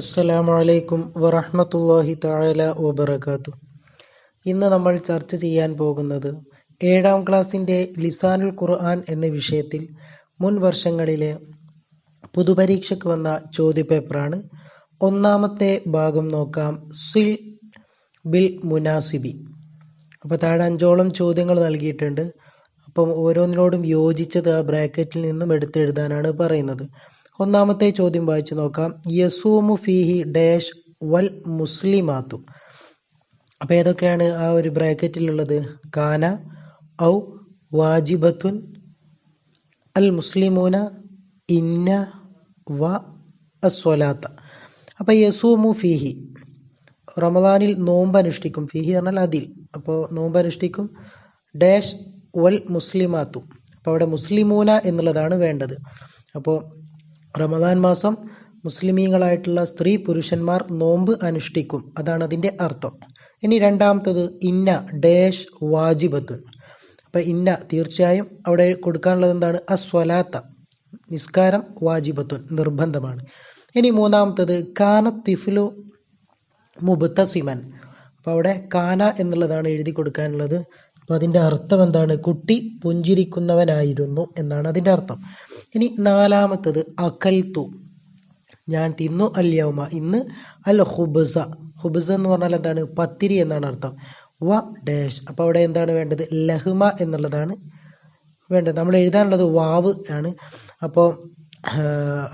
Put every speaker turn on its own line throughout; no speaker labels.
അസ്സലാമു അലൈക്കും വറഹ്മത്തുള്ളാഹി തആല വബറകാത്തു ഇന്ന് നമ്മൾ ചർച്ച ചെയ്യാൻ പോകുന്നത് ഏഴാം ക്ലാസ്സിന്റെ ലിസാനുൽ ഖുർആൻ എന്ന വിഷയത്തിൽ മുൻ വർഷങ്ങളിലെ പൊതുപരീക്ഷയ്ക്ക് വന്ന ചോദ്യപേപ്പറാണ്. ഒന്നാമത്തെ ഭാഗം നോക്കാം സിൽ ബിൽ മുനാസിബി. അപ്പോൾ താഴെ അഞ്ചോളം ചോദ്യങ്ങൾ നൽകിയിട്ടുണ്ട്. അപ്പം ഓരോന്നിനോടും യോജിച്ചത് ആ ബ്രാക്കറ്റിൽ നിന്നും എടുത്തെഴുതാനാണ് പറയുന്നത്. ഒന്നാമത്തെ ചോദ്യം വായിച്ചു നോക്കാം. യസൂമു ഫീഹി ഡാഷ് വൽ മുസ്ലിമാത്തു. അപ്പോൾ ഏതൊക്കെയാണ് ആ ഒരു ബ്രാക്കറ്റിലുള്ളത്? കാന ഔ വാജിബത്തുൻ അൽ മുസ്ലിമൂന ഇന്ന വ അസ്വലാത്ത. അപ്പോൾ യസൂമു ഫീഹി റമദാനിൽ നോമ്പ് അനുഷ്ഠിക്കും ഫിഹി പറഞ്ഞാൽ അതിൽ. അപ്പോൾ നോമ്പ് അനുഷ്ഠിക്കും ഡാഷ് വൽ മുസ്ലിമാത്തു. അപ്പോൾ അവിടെ മുസ്ലിമൂന എന്നുള്ളതാണ് വേണ്ടത്. അപ്പോൾ റമദാൻ മാസം മുസ്ലിമീങ്ങളായിട്ടുള്ള സ്ത്രീ പുരുഷന്മാർ നോമ്പ് അനുഷ്ഠിക്കും. അതാണ് അതിന്റെ അർത്ഥം. ഇനി രണ്ടാമത്തത് ഇന്ന ഡേഷ് വാജിബത്തുൻ. അപ്പോൾ ഇന്ന തീർച്ചയായും അവിടെ കൊടുക്കാനുള്ളത് എന്താണ്? അസ്വലാത്ത നിസ്കാരം വാജിബത്തുൻ നിർബന്ധമാണ്. ഇനി മൂന്നാമത്തത് കാന തിഫ്ലു മുബത്തസിമൻ അപ്പോൾ അവിടെ കാന എന്നുള്ളതാണ് എഴുതി കൊടുക്കാനുള്ളത്. അപ്പോൾ അതിന്റെ അർത്ഥം എന്താണ്? കുട്ടി പുഞ്ചിരിക്കുന്നവനായിരുന്നു എന്നാണ് അതിന്റെ അർത്ഥം. ഇനി നാലാമത്തത് അകൽത്തു ഞാൻ തിന്നു അല്യൗമ. ഇന്ന് അൽ ഹുബസ. ഹുബസ എന്ന് പറഞ്ഞാൽ എന്താണ്? പത്തിരി എന്നാണ് അർത്ഥം. വ ഡാഷ്. അപ്പോൾ അവിടെ എന്താണ് വേണ്ടത്? ലഹ്മ എന്നുള്ളതാണ് വേണ്ടത്. നമ്മൾ എഴുതാനുള്ളത് വാവ് ആണ്. അപ്പോൾ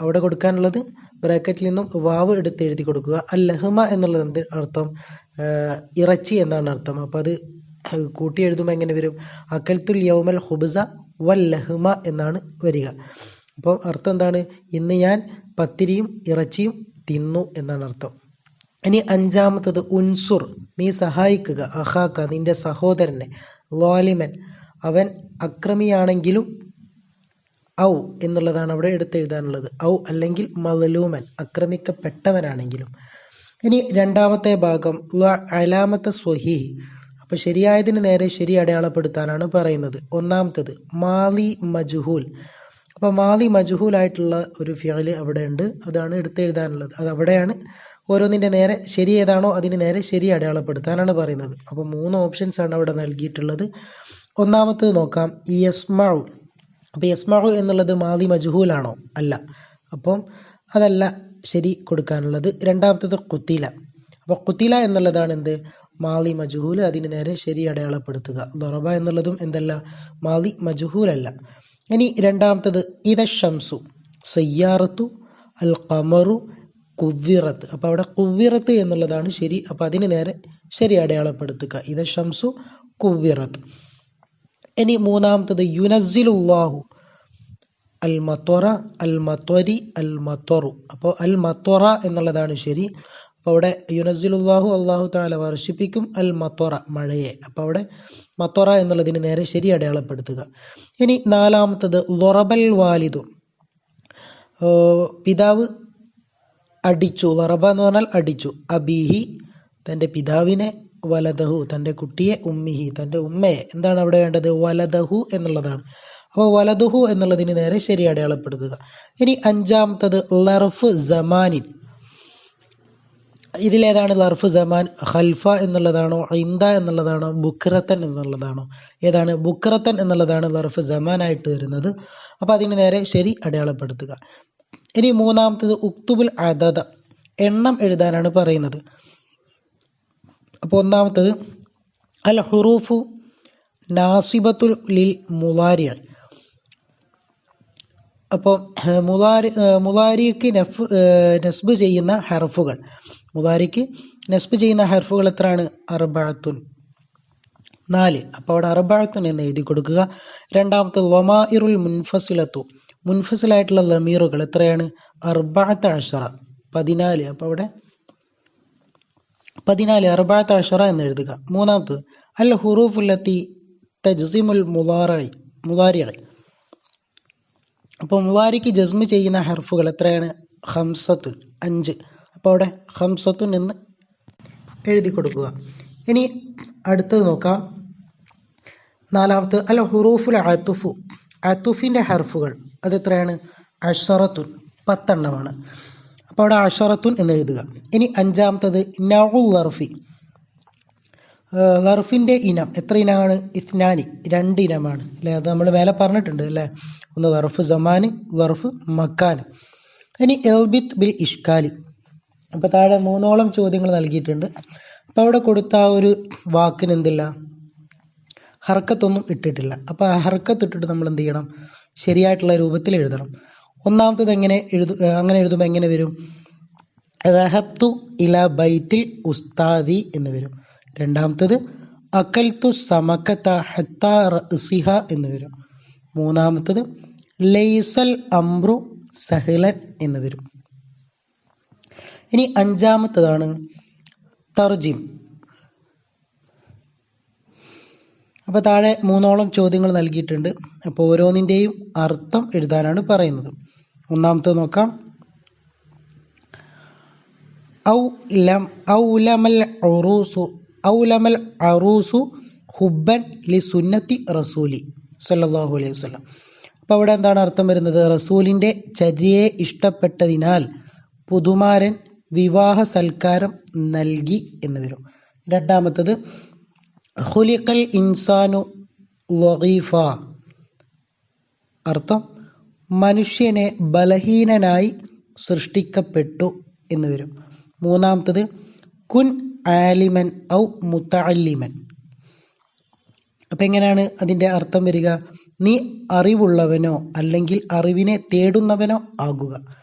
അവിടെ കൊടുക്കാനുള്ളത് ബ്രാക്കറ്റിൽ നിന്നും വാവ് എടുത്ത് എഴുതി കൊടുക്കുക. അൽ ലഹ്മ എന്നുള്ളത് എന്ത് അർത്ഥം ഇറച്ചി എന്നാണ് അർത്ഥം. അപ്പോൾ അത് കൂട്ടി എഴുതുമ്പോൾ എങ്ങനെ വരും? അക്കൽത്തുൽ യൗമൽ ഹുബസ വൽ ലഹ്മ എന്നാണ് വരിക. അപ്പോൾ അർത്ഥം എന്താണ്? ഇന്ന് ഞാൻ പത്തിരിയും ഇറച്ചിയും തിന്നു എന്നാണ് അർത്ഥം. ഇനി അഞ്ചാമത്തത് ഉൻസുർ. നീ സഹായിക്കുക. അഹാക്ക നിന്റെ സഹോദരനെ. ലോലിമൻ. അവൻ അക്രമിയാണെങ്കിലും ഔ എന്നുള്ളതാണ് അവിടെ എടുത്തെഴുതാനുള്ളത്. ഔ അല്ലെങ്കിൽ മലലൂമൻ അക്രമിക്കപ്പെട്ടവനാണെങ്കിലും. ഇനി രണ്ടാമത്തെ ഭാഗം അലാമത്തെ സ്വഹീഹ് അപ്പോൾ ശരിയായതിന് നേരെ ശരി അടയാളപ്പെടുത്താനാണ് പറയുന്നത്. ഒന്നാമത്തത് മാലി മജുഹൂൽ. അപ്പോൾ മാലി മജുഹൂൽ ആയിട്ടുള്ള ഒരു ഫിയൽ അവിടെ ഉണ്ട് അതാണ് എടുത്തെഴുതാനുള്ളത്. അത് അവിടെയാണ് ഓരോന്നിന്റെ നേരെ ശരി ഏതാണോ അതിന് നേരെ ശരി അടയാളപ്പെടുത്താനാണ് പറയുന്നത്. അപ്പോൾ മൂന്ന് ഓപ്ഷൻസ് ആണ് അവിടെ നൽകിയിട്ടുള്ളത്. ഒന്നാമത്തത് നോക്കാം. യസ്മാവു അപ്പോൾ യസ്മാവു എന്നുള്ളത് മാലി മജുഹൂലാണോ? അല്ല. അപ്പം അതല്ല ശരി കൊടുക്കാനുള്ളത്. രണ്ടാമത്തത് കുത്തില. അപ്പോൾ കുത്തില എന്നുള്ളതാണ് എന്ത്? മാലി മജുഹൂൽ അതിന് നേരെ ശരി അടയാളപ്പെടുത്തുക. ദൊറബ എന്നുള്ളതും എന്തല്ല? മാലി മജുഹൂലല്ല. ഇനി രണ്ടാമത്തത് ഇത ഷംസു സയ്യാറത്തു അൽ ഖമറു കുവ്വിറത്ത്. അപ്പോൾ അവിടെ കുവ്വിറത്ത് എന്നുള്ളതാണ് ശരി. അപ്പോൾ അതിന് നേരെ ശരി അടയാളപ്പെടുത്തുക. ഇത ഷംസു കുവ്വിറത്ത്. ഇനി മൂന്നാമത്തത് യുനസിലുല്ലാഹു അൽ മത്വറ അൽ മത്വരി അൽ മത്വറു അപ്പോൾ അൽ മത്വറ എന്നുള്ളതാണ് ശരി. അപ്പോൾ അവിടെ യുനസിലുല്ലാഹു അള്ളാഹു താല വർഷിപ്പിക്കും അൽ മത്തോറ മഴയെ. അപ്പോൾ അവിടെ മത്തോറ എന്നുള്ളതിന് നേരെ ശരി അടയാളപ്പെടുത്തുക. ഇനി നാലാമത്തത് ലൊറബൽ വാലിദു. പിതാവ് അടിച്ചു. ലറബ എന്ന് പറഞ്ഞാൽ അടിച്ചു. അബീഹി തന്റെ പിതാവിനെ വലദഹു തന്റെ കുട്ടിയെ ഉമ്മിഹി തന്റെ ഉമ്മയെ. എന്താണ് അവിടെ വേണ്ടത്? വലദഹു എന്നുള്ളതാണ്. അപ്പോൾ വലദുഹു എന്നുള്ളതിന് നേരെ ശരി അടയാളപ്പെടുത്തുക. ഇനി അഞ്ചാമത്തത് ലർഫ് ജമാനിൻ ഇതിലേതാണ് ലർഫ് സമാൻ ഹൽഫ എന്നുള്ളതാണോ ഇന്ദ എന്നുള്ളതാണോ ബുക്രത്തൻ എന്നുള്ളതാണോ? ഏതാണ് ബുക്രത്തൻ എന്നുള്ളതാണ് ലർഫ് സമാൻ ആയിട്ട് വരുന്നത്. അപ്പോൾ അതിന് നേരെ ശരി അടയാളപ്പെടുത്തുക. ഇനി മൂന്നാമത്തത് ഉക്തുബുൽ അദദ എണ്ണം എഴുതാനാണ് പറയുന്നത്. അപ്പോൾ ഒന്നാമത്തത് അൽ ഹുറൂഫു നാസിബത്തുൽ ലിൽ മുലാരിയ അപ്പോൾ മുലാരി മുലാരിക്ക് നഫ് നസ്ബ് ചെയ്യുന്ന ഹർഫുകൾ. മുലാരിക്ക് നസ്ബ് ചെയ്യുന്ന ഹർഫുകൾ എത്രയാണ്? അർബാത്തുൻ നാല്. അപ്പോൾ അവിടെ അർബാത്തുൻ എന്ന് എഴുതി കൊടുക്കുക. രണ്ടാമത്തെ ലൊമാഇറുൽ മുൻഫസിലത്തു. മുൻഫസിലായിട്ടുള്ള ലമീറുകൾ എത്രയാണ്? അർബാത്ത അഷറ. പതിനാല്. അപ്പോൾ അവിടെ പതിനാല്. അർബാത്ത അഷറ എന്ന് എഴുതുക. മൂന്നാമത്തത് അൽ ഹുറൂഫുല്ലത്തി തജ്സിമുൽ മുലാറി മുലാരികൾ അപ്പോൾ മുലാരിക്ക് ജസ്മ് ചെയ്യുന്ന ഹർഫുകൾ എത്രയാണ്? ഹംസത്തുൻ അഞ്ച്. അപ്പോൾ അവിടെ ഹംസത്തുൻ എന്ന് എഴുതി കൊടുക്കുക. ഇനി അടുത്തത് നോക്കാം. നാലാമത്തെ അൽ ഹുറൂഫുൽ അത്തുഫു അത്തുഫിന്റെ ഹർഫുകൾ അത് എത്രയാണ് അഷറത്തുൻ പത്തെണ്ണമാണ്. അപ്പോൾ അവിടെ അഷറത്തുൻ എന്ന് എഴുതുക. ഇനി അഞ്ചാമത്തത് നൗ ലർഫി. ലർഫിന്റെ ഇനം എത്ര ഇനമാണ്? ഇസ്നാനി രണ്ട് ഇനമാണ്. അല്ലേ? അത് നമ്മൾ മേലെ പറഞ്ഞിട്ടുണ്ട് അല്ലേ? ഒന്ന് ലർഫ് ജമാൻ ലർഫ് മക്കാന്. ഇനി എൽബിത്ത് ബിൽ ഇഷ്കാലി. അപ്പോൾ താഴെ മൂന്നോളം ചോദ്യങ്ങൾ നൽകിയിട്ടുണ്ട്. അപ്പോൾ അവിടെ കൊടുത്ത ആ ഒരു വാക്കിന് എന്തില്ല? ഹർക്കത്തൊന്നും ഇട്ടിട്ടില്ല. അപ്പോൾ ആ ഹർക്കത്ത് ഇട്ടിട്ട് നമ്മൾ എന്ത് ചെയ്യണം? ശരിയായിട്ടുള്ള രൂപത്തിൽ എഴുതണം. ഒന്നാമത്തത് എങ്ങനെ എഴുതു അങ്ങനെ എഴുതുമ്പോൾ എങ്ങനെ വരും? റഹബ്തു ഇല ബൈത്തിൽ ഉസ്താദി എന്ന് വരും. രണ്ടാമത്തത് അക്കൽത്തു സമക്കത്ത ഹത്ത റസിഹ എന്ന് വരും. മൂന്നാമത്തത് ലൈസൽ അംറു സഹ്ലൻ എന്ന് വരും. ഇനി അഞ്ചാമത്തതാണ് തർജിം അപ്പോൾ താഴെ മൂന്നോളം ചോദ്യങ്ങൾ നൽകിയിട്ടുണ്ട്. അപ്പോൾ ഓരോന്നിന്റെയും അർത്ഥം എഴുതാനാണ് പറയുന്നത്. ഒന്നാമത്തെ നോക്കാം. ഔ ലം ഔലമൽ അറൂസു അറൂസു ഹുബൻ ലി സുന്നത്തി റസൂലി സല്ലല്ലാഹു അലൈഹി വസല്ലം. അപ്പോൾ അവിടെ എന്താണ് അർത്ഥം വരുന്നത്? റസൂലിന്റെ ചര്യയെ ഇഷ്ടപ്പെട്ടതിനാൽ പുതുമാരൻ വിവാഹ സൽക്കാരം നൽകി എന്ന് വരും. രണ്ടാമത്തത് ഹുലിക്കൽ ഇൻസാനു വഖീഫ. അർത്ഥം മനുഷ്യനെ ബലഹീനനായി സൃഷ്ടിക്കപ്പെട്ടു എന്ന് വരും. മൂന്നാമത്തത് കുൻ ആലിമൻ ഔ മുത്തല്ലിമൻ അപ്പം എങ്ങനെയാണ് അതിന്റെ അർത്ഥം വരിക? നീ അറിവുള്ളവനോ അല്ലെങ്കിൽ അറിവിനെ തേടുന്നവനോ ആകുക.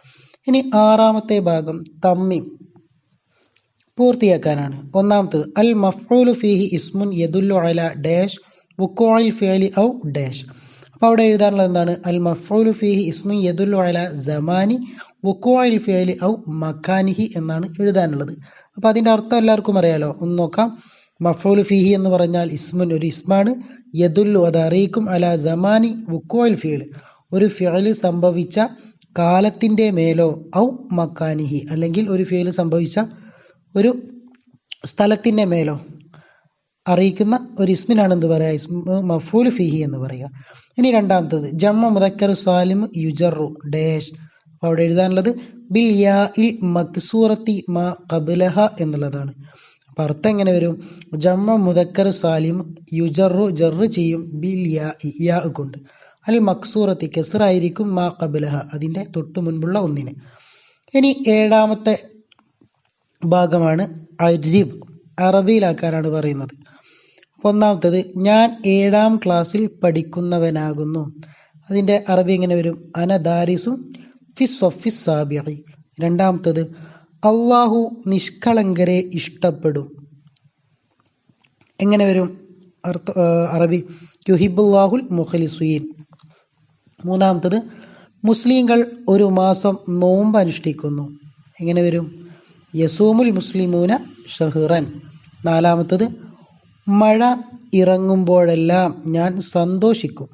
ഇനി ആറാമത്തെ ഭാഗം തമ്മിം പൂർത്തിയാക്കാനാണ്. ഒന്നാമത്തത് അൽ മഫ്ഊലു ഫിഹി ഇസ്മുൻ യദുല്ലു അല ഡാഷ് വുക്കോയിൽ ഫിഅലി ഔ ഡാഷ്. അപ്പോൾ അവിടെ എഴുതാനുള്ളത് എന്താണ്? അൽ മഫ്ഊലു ഫിഹി ഇസ്മുൻ യദുല്ലു അല ജമാനി വുക്കോയിൽ ഫിഅലി ഔ മക്കാനിഹി എന്നാണ് എഴുതാനുള്ളത്. അപ്പോൾ അതിന്റെ അർത്ഥം എല്ലാവർക്കും അറിയാലോ? ഒന്ന് നോക്കാം. മഫ്ഊലു ഫിഹി എന്ന് പറഞ്ഞാൽ ഇസ്മുൻ ഒരു ഇസ്മാണ്. യദുല്ലു അത് അറിയിക്കും. അല ജമാനി വുക്കോയിൽ ഫിയൽ ഒരു ഫിയൽ സംഭവിച്ച കാലത്തിന്റെ മേലോ ഔ മക്കാനിഹി അല്ലെങ്കിൽ ഒരു ഫേൽ സംഭവിച്ച ഒരു സ്ഥലത്തിന്റെ മേലോ അറിയിക്കുന്ന ഒരു ഇസ്മിനാണ് എന്ത് പറയുക? ഇസ്മു മഫൂൽ ഫിഹി എന്ന് പറയുക. ഇനി രണ്ടാമത്തത് ജമ്മ മുതക്കർ സാലിം യുജറു ഡേഷ്. അപ്പോൾ അവിടെ എഴുതാനുള്ളത് ബിൽ യാ ഇൽ മക്സൂറത്തി മാ കബുലഹ എന്നുള്ളതാണ്. അപ്പോൾ അർത്ഥം എങ്ങനെ വരും? ജമ്മ മുതക്കർ സാലിം യുജറു ജറു ചെയ്യും ബിൽ യാ ഇ, യാ കൊണ്ട്. അൽ മക്സൂറത്തി കെസറായിരിക്കും മാ കബിലഹ അതിന്റെ തൊട്ട് മുൻപുള്ള ഒന്നിന്. ഇനി ഏഴാമത്തെ ഭാഗമാണ് അരിബ് അറബിയിലാക്കാനാണ് പറയുന്നത്. ഒന്നാമത്തത് ഞാൻ ഏഴാം ക്ലാസ്സിൽ പഠിക്കുന്നവനാകുന്നു. അതിന്റെ അറബി എങ്ങനെ വരും? അന ദാരിസും ഫിസ്വഫിസ് സാബിഅി രണ്ടാമത്തത് അള്ളാഹു നിഷ്കളങ്കരെ ഇഷ്ടപ്പെടും. എങ്ങനെ വരും? അർത്ഥ അറബി യുഹിബുല്ലാഹുൽ മുഖലിസുയീൻ മൂന്നാമത്തത് മുസ്ലിങ്ങൾ ഒരു മാസം നോമ്പ് അനുഷ്ഠിക്കുന്നു. എങ്ങനെ വരും? യസൂമുൽ മുസ്ലിമൂന ഷഹ്റൻ. നാലാമത്തത് മഴ ഇറങ്ങുമ്പോഴെല്ലാം ഞാൻ സന്തോഷിക്കും.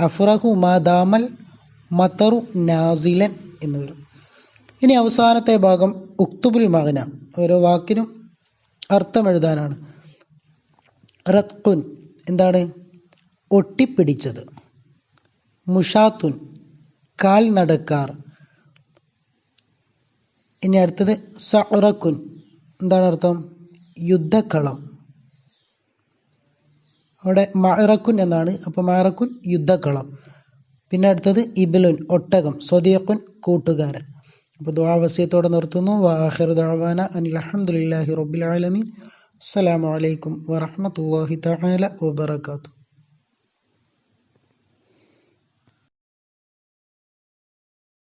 അഫ്രഹു മാദാമൽ മത്തറു നാസിലൻ എന്ന് വരും. ഇനി അവസാനത്തെ ഭാഗം ഉക്തുബുൽ മകന ഓരോ വാക്കിനും അർത്ഥം എഴുതാനാണ്. റത്കുൻ എന്താണ്? ഒട്ടിപ്പിടിച്ചത്. മുഷാത്തുൻ കാൽ നടക്കാർ. ഇനി അടുത്തത് സഉറക്കുൻ. എന്താണ് അർത്ഥം? യുദ്ധക്കളം. അവിടെ മഹറക്കുൻ എന്നാണ്. അപ്പോൾ മഹറക്കുൻ യുദ്ധക്കളം. പിന്നെ അടുത്തത് ഇബിലുൻ ഒട്ടകം സ്വദീഖുൻ കൂട്ടുകാരൻ. അപ്പോൾ ദ്വാവസ്യത്തോടെ നിർത്തുന്നു. വാഹിർ അനിൽ അഹമ്മദില്ലാഹി റബ്ബിൽ ആലമീൻ. അസ്സലാമു അലൈക്കും വറഹ്മത്തുള്ളാഹി തആല വബറകാതുഹു.